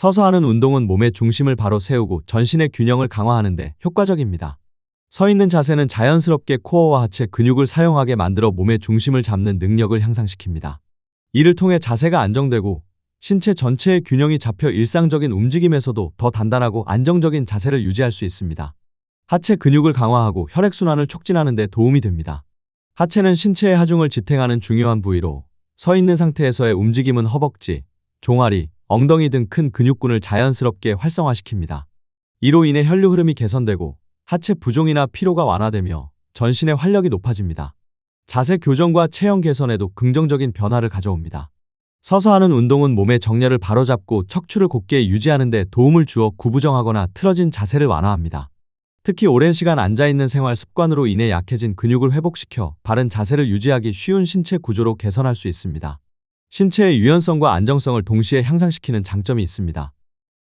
서서 하는 운동은 몸의 중심을 바로 세우고 전신의 균형을 강화하는데 효과적입니다. 서 있는 자세는 자연스럽게 코어와 하체 근육을 사용하게 만들어 몸의 중심을 잡는 능력을 향상시킵니다. 이를 통해 자세가 안정되고 신체 전체의 균형이 잡혀 일상적인 움직임에서도 더 단단하고 안정적인 자세를 유지할 수 있습니다. 하체 근육을 강화하고 혈액순환을 촉진하는 데 도움이 됩니다. 하체는 신체의 하중을 지탱하는 중요한 부위로 서 있는 상태에서의 움직임은 허벅지, 종아리, 엉덩이 등 큰 근육군을 자연스럽게 활성화시킵니다. 이로 인해 혈류 흐름이 개선되고 하체 부종이나 피로가 완화되며 전신의 활력이 높아집니다. 자세 교정과 체형 개선에도 긍정적인 변화를 가져옵니다. 서서 하는 운동은 몸의 정렬을 바로잡고 척추를 곧게 유지하는 데 도움을 주어 구부정하거나 틀어진 자세를 완화합니다. 특히 오랜 시간 앉아있는 생활 습관으로 인해 약해진 근육을 회복시켜 바른 자세를 유지하기 쉬운 신체 구조로 개선할 수 있습니다. 신체의 유연성과 안정성을 동시에 향상시키는 장점이 있습니다.